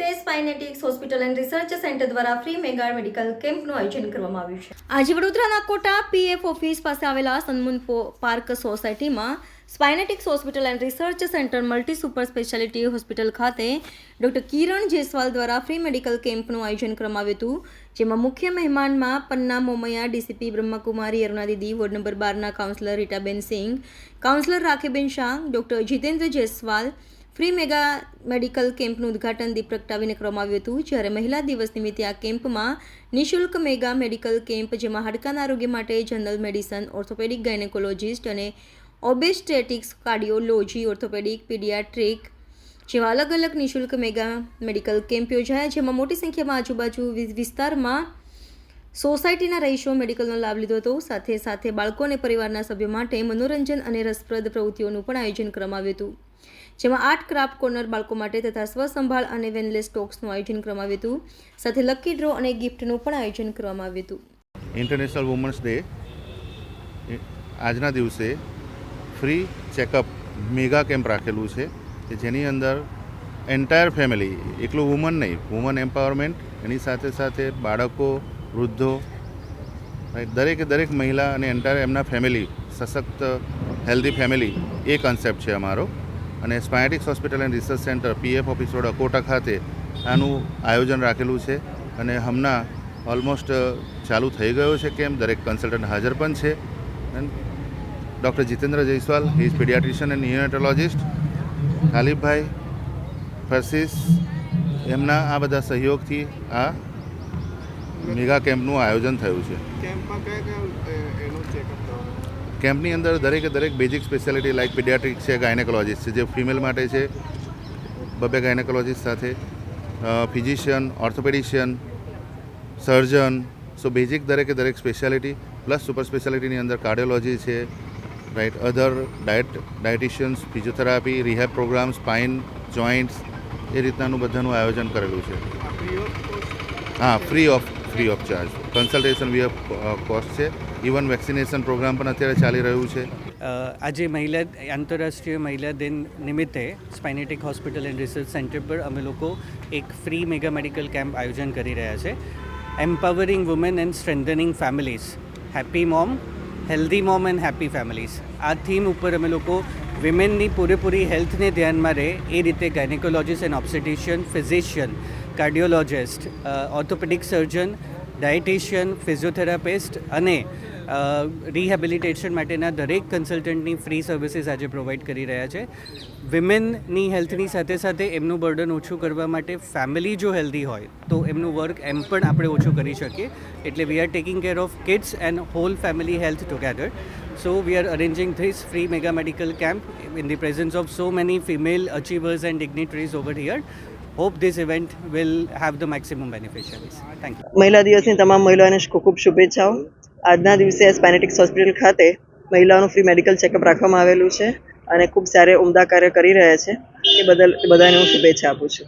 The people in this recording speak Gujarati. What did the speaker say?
હોસ્પિટલ એન્ડ રિસર્ચ સેન્ટર દ્વારા ફ્રી મેગા મેડિકલ કેમ્પનું આયોજન કરવામાં આવ્યું છે. આજે વડોદરાના કોટા પીએફ ઓફિસ પાસે આવેલા સન્મુન પાર્ક સોસાયટીમાં Spinetics hospital and research centre multi super speciality hospital ખાતે ડોક્ટર કિરણ જેસવાલ દ્વારા ફ્રી મેડિકલ કેમ્પનું આયોજન કરવામાં આવ્યું હતું, જેમાં મુખ્ય મહેમાનમાં પન્ના મોમૈયા, ડીસીપી બ્રહ્માકુમારી અરુણા દીદી વોર્ડ નંબર બારના કાઉન્સિલર રીટાબેન Singh, councillor રાખીબેન Shah, doctor Jitendra Jaiswal free mega medical કેમ્પનું ઉદ્ઘાટન દીપ પ્રગટાવીને કરવામાં આવ્યું હતું, જ્યારે મહિલા દિવસ નિમિત્તે આ કેમ્પમાં નિઃશુલ્ક મેગા મેડિકલ કેમ્પ, જેમાં હાડકાના આરોગ્ય માટે જનરલ મેડિસન, ઓર્થોપેડિક ગાયનેકોલોજિસ્ટ અને ઓબેસ્ટેટિક્સ, કાર્ડિયોલોજી, ઓર્થોપેડિક, પીડિયાટ્રિક જેવા અલગ અલગ નિઃશુલ્ક મેગા મેડિકલ કેમ્પ યોજાયા, જેમાં મોટી સંખ્યામાં આજુબાજુ વિસ્તારમાં સોસાયટીના રહીશો મેડિકલનો લાભ લીધો હતો. સાથે સાથે બાળકો અને પરિવારના સભ્યો માટે મનોરંજન અને રસપ્રદ પ્રવૃત્તિઓનું પણ આયોજન કરવામાં આવ્યું હતું. જેમાં આર્ટ ક્રાફ્ટ કોર્નર બાળકો માટે તથા સ્વસંભાળ અને વેનલેસ ટોક્સનું આયોજન કરવામાં આવ્યું હતું. સાથે લકી ડ્રો અને ગિફ્ટનું પણ આયોજન કરવામાં આવ્યું હતું. ઇન્ટરનેશનલ વુમન્સ ડે આજના દિવસે ફ્રી ચેકઅપ મેગા કેમ્પ રાખેલું છે કે જેની અંદર એન્ટાયર ફેમિલી, એકલું વુમન નહીં, વુમન એમ્પાવરમેન્ટ, એની સાથે સાથે બાળકો વૃદ્ધો દરેકે દરેક મહિલા અને એન્ટાયર એમના ફેમિલી સશક્ત હેલ્ધી ફેમિલી એ કન્સેપ્ટ છે અમારો. અને Spinetics hospital and research centre PF office road Akota ખાતે આનું આયોજન રાખેલું છે. અને હમણાં ઓલમોસ્ટ ચાલુ થઈ ગયો છે કેમ? દરેક કન્સલ્ટન્ટ હાજર પણ છે. Doctor Jitendra Jaiswal is paediatrician and neonatologist ખાલિફભાઈ ફર્સિસ, એમના આ બધા સહયોગથી આ મેગા કેમ્પનું આયોજન થયું છે. કેમ્પની અંદર દરેકે દરેક બેઝિક સ્પેશિયાલિટી લાઇક પીડિયાટ્રિક છે ગાયનેકોલોજીસ્ટ છે જે ફિમેલ માટે છે બબે ગાયનેકોલોજીસ્ટ સાથે ફિઝિશિયન ઓર્થોપેડિશિયન સર્જન સો બેઝિક દરેકે દરેક સ્પેશિયાલિટી પ્લસ સુપર સ્પેશિયાલિટીની અંદર કાર્ડિયોલોજી છે right other diet dieticians physiotherapy rehab programme spine joints એ રીતનાનું બધાનું આયોજન કરેલું છે. હા free of free of charge consultation V cost છે. ઇવન વેક્સિનેશન પ્રોગ્રામ પણ અત્યારે ચાલી રહ્યું છે. આજે મહિલા, આંતરરાષ્ટ્રીય મહિલા દિન નિમિત્તે Spinetic hospital and research centre પર અમે લોકો એક ફ્રી મેગા મેડિકલ કેમ્પ આયોજન કરી રહ્યા છે. Empowering women and strengthening families happy mom healthy mom and happy families આ થીમ ઉપર અમે લોકો વિમેનની પૂરેપૂરી હેલ્થને ધ્યાનમાં રહે એ રીતે gynaecologist and obstetrician physician cardiologist orthopaedic surgeon dietician physiotherapist અને રિહેબિલિટેશન માટેના દરેક કન્સલ્ટન્ટની ફ્રી સર્વિસીસ આજે પ્રોવાઈડ કરી રહ્યા છે. વિમેનની હેલ્થની સાથે સાથે એમનું બર્ડન ઓછું કરવા માટે ફેમિલી જો હેલ્ધી હોય, તો એમનું વર્ક એમ પણ આપણે ઓછું કરી શકીએ. એટલે we are taking care of kids and whole family health together so we are arranging this free mega medical camp in the presence of so many female achievers and dignitaries over here hope this event will have the maximum beneficiaries thank you મહિલા દિવસની તમામ મહિલાઓને ખૂબ ખૂબ શુભેચ્છાઓ. આજના દિવસે સ્પેનેટિક્સ હોસ્પિટલ ખાતે મહિલાઓનું ફ્રી મેડિકલ ચેકઅપ રાખવામાં આવેલું છે અને ખૂબ સારે ઉમદા કાર્ય કરી રહ્યા છે. એ બદલ બધાને હું શુભેચ્છા આપું છું.